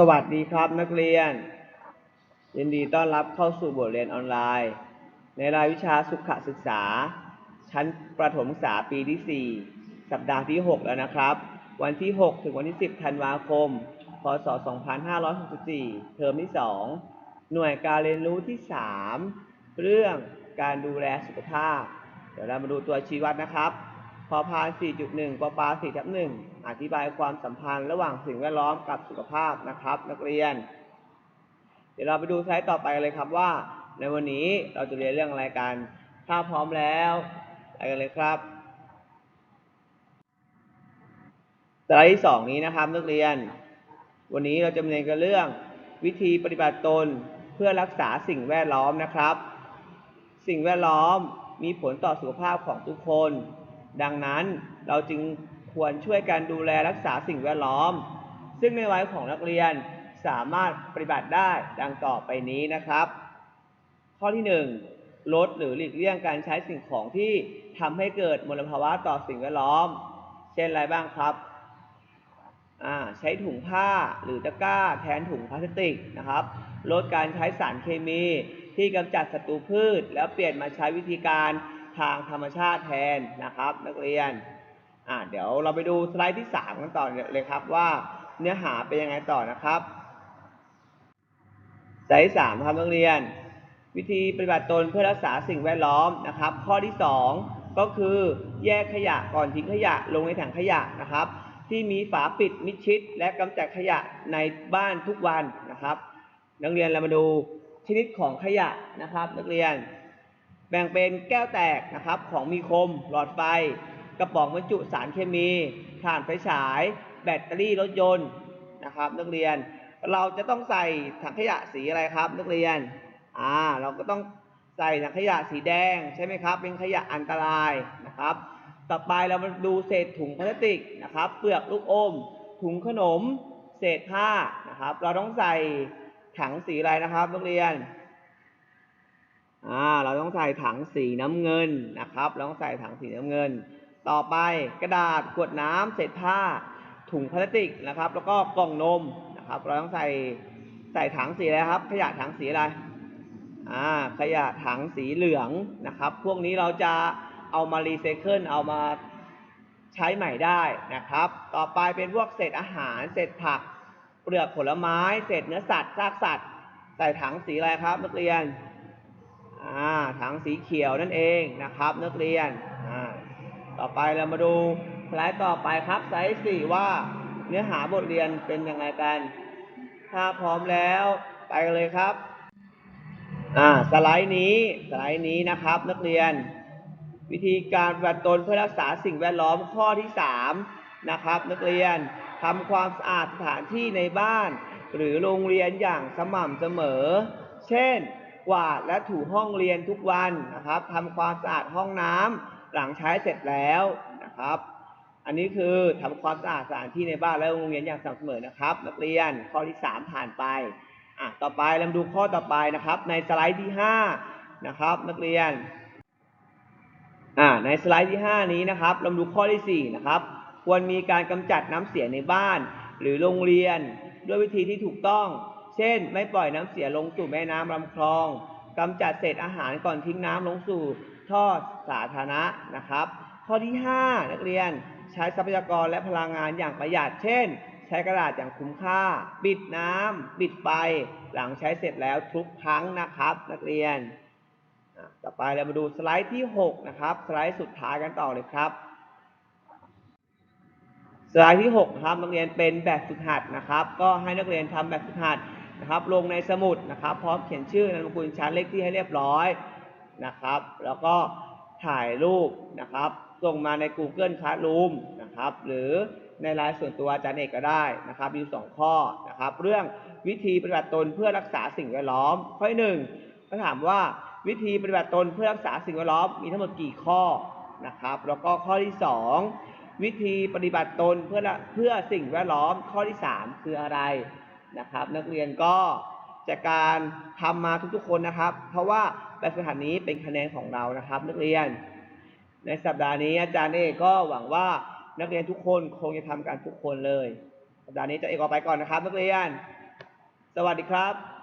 สวัสดีครับนักเรียน ยินดีต้อนรับเข้าสู่บทเรียนออนไลน์ ในรายวิชาสุขศึกษา ชั้นประถมศึกษาปีที่ 4 สัปดาห์ที่ 6 แล้วนะครับ วันที่ 6 ถึงวันที่ 10 ธันวาคม พศ 2564 เทอมที่ 2 หน่วยการเรียนรู้ที่ 3 เรื่องการดูแลสุขภาพ เดี๋ยวเรามาดูตัวชี้วัดนะครับ พอพาน4.1ปอปา4ทับ1 อธิบายความสัมพันธ์ระหว่างสิ่งแวดล้อมกับสุขภาพนะครับ นักเรียน เดี๋ยวเราไปดูสไลด์ต่อไปเลยครับว่า ในวันนี้เราจะเรียนเรื่องอะไรกัน ถ้าพร้อมแล้วไปกันเลยครับสไลด์ที่สองนี้นะครับนักเรียน วันนี้เราจะเรียนกันเรื่อง วิธีปฏิบัติตนเพื่อรักษาสิ่งแวดล้อมนะครับ สิ่งแวดล้อมมีผลต่อสุขภาพของทุกคน ดังนั้นเราจึง ควรช่วยกันดูแลรักษาสิ่งแวดล้อม ซึ่งในวัยของนักเรียนสามารถปฏิบัติได้ดังต่อไปนี้นะครับ ข้อที่ 1 ลดหรือหลีกเลี่ยงการใช้สิ่งของที่ทำให้เกิดมลภาวะต่อสิ่งแวดล้อม เช่นอะไรบ้างครับใช้ถุงผ้าหรือตะกร้าแทนถุงพลาสติกนะครับ ลดการใช้สารเคมีที่กำจัดศัตรูพืช แล้วเปลี่ยนมาใช้วิธีการทางธรรมชาติแทนนะครับ นักเรียน อ่าเดี๋ยวเราไปดูสไลด์ที่ 3 กันต่อเลยครับว่าเนื้อหาเป็นยังไงต่อนะครับสไลด์สามครับนักเรียน วิธีปฏิบัติตนเพื่อรักษาสิ่งแวดล้อมนะครับ ข้อที่ 2 ก็คือแยกขยะก่อนทิ้งขยะลงในถังขยะนะครับ ที่มีฝาปิดมิดชิด และกำจัดขยะในบ้านทุกวันนะครับ นักเรียนเรามาดูชนิดของขยะนะครับ นักเรียน แบ่งเป็นแก้วแตกนะครับของมีคมหลอดไฟ กระป๋องบรรจุสารเคมีถ่านไฟฉาย แบตเตอรี่รถยนต์นะครับ นักเรียนเราจะต้องใส่ถังขยะสีอะไรครับ นักเรียนอ่าเราก็ต้องใส่ถังขยะสีแดงใช่ไหมครับ เป็นขยะอันตรายนะครับ ต่อไปเรามาดูเศษถุงพลาสติกนะครับ เปลือกลูกอม ถุงขนม เศษผ้านะครับ เราต้องใส่ถังสีอะไรนะครับนักเรียนอ่าเราต้องใส่ถังสีน้ำเงินนะครับ เราต้องใส่ถังสีน้ำเงิน ต่อไปกระดาษขวดน้ำเศษผ้า ถุงพลาสติกนะครับ แล้วก็กล่องนมนะครับ เราต้องใส่ใส่ถังสีอะไรครับ ขยะถังสีอะไรอ่าขยะถังสีเหลืองนะครับ พวกนี้เราจะเอามารีไซเคิลเอามาใช้ใหม่ได้นะครับ ต่อไปเป็นพวกเศษอาหารเศษผัก เปลือกผลไม้ เศษเนื้อสัตว์ซากสัตว์ ใส่ถังสีอะไรครับ นักเรียนอ่าถังสีเขียวนั่นเองนะครับ นักเรียนอ่า ต่อไปเรามาดูสไลด์ต่อไปครับสไลด์สี่ว่าเนื้อหาบทเรียนเป็นยังไงกัน ถ้าพร้อมแล้วไปกันเลยครับ อ่าสไลด์นี้สไลด์นี้นะครับ นักเรียน วิธีการปฏิบัติตนเพื่อรักษาสิ่งแวดล้อมข้อที่สามนะครับ นักเรียนทำความสะอาดสถานที่ในบ้าน หรือโรงเรียนอย่างสม่ำเสมอ เช่น กวาดและถูห้องเรียนทุกวันนะครับทำความสะอาดห้องน้ำ หลังใช้เสร็จแล้วนะครับ อันนี้คือทำความสะอาดสถานที่ในบ้านและโรงเรียนอย่างสม่ำเสมอนะครับ นักเรียนข้อที่สามผ่านไปอะต่อไปเรามาดูข้อต่อไปนะครับ ในสไลด์ที่ห้านะครับ นักเรียนอ่าในสไลด์ที่ 5 นี้นะครับ เรามาดูข้อที่ 4 นะครับ ควรมีการกำจัดน้ำเสียในบ้าน หรือโรงเรียนด้วยวิธีที่ถูกต้อง เช่น ไม่ปล่อยน้ำเสียลงสู่แม่น้ำลำคลองกำจัดเศษอาหารก่อนทิ้งน้ำลงสู่ ท่อสาธารณะนะครับ ข้อที่ 5 นักเรียนใช้ทรัพยากรและพลังงานอย่างประหยัด เช่น ใช้กระดาษอย่างคุ้มค่า ปิดน้ำปิดไฟ หลังใช้เสร็จแล้วทุกครั้งนะครับ นักเรียน ต่อไปเรามาดูสไลด์ที่ 6 นะครับ สไลด์สุดท้ายกันต่อเลยครับสไลด์ที่6ครับนักเรียนเป็นแบบฝึกหัดนะครับ ก็ให้นักเรียนทำแบบฝึกหัดนะครับ ลงในสมุดนะครับ พร้อมเขียนชื่อนามสกุลชั้นเลขที่ให้เรียบร้อย นะครับ แล้วก็ถ่ายรูปนะครับ ส่งมาใน Google Classroom นะครับ หรือในไลน์ส่วนตัวอาจารย์เอกก็ได้นะครับมีสองข้อนะครับ เรื่องวิธีปฏิบัติตนเพื่อรักษาสิ่งแวดล้อม ข้อที่หนึ่งก็ถามว่าวิธีปฏิบัติตนเพื่อรักษาสิ่งแวดล้อมมีทั้งหมดกี่ข้อนะครับ แล้วก็ข้อที่สองวิธีปฏิบัติตนเพื่อเพื่อสิ่งแวดล้อมข้อที่สามคืออะไรนะครับ นักเรียนก็ จากการทำมาทุกๆคนนะครับ เพราะว่าแบบฝึกหัดนี้เป็นคะแนนของเรานะครับ นักเรียน ในสัปดาห์นี้อาจารย์เอกก็หวังว่านักเรียนทุกคนคงจะทำการทุกคนเลย สัปดาห์นี้อาจารย์เอกออกไปก่อนนะครับ นักเรียน สวัสดีครับ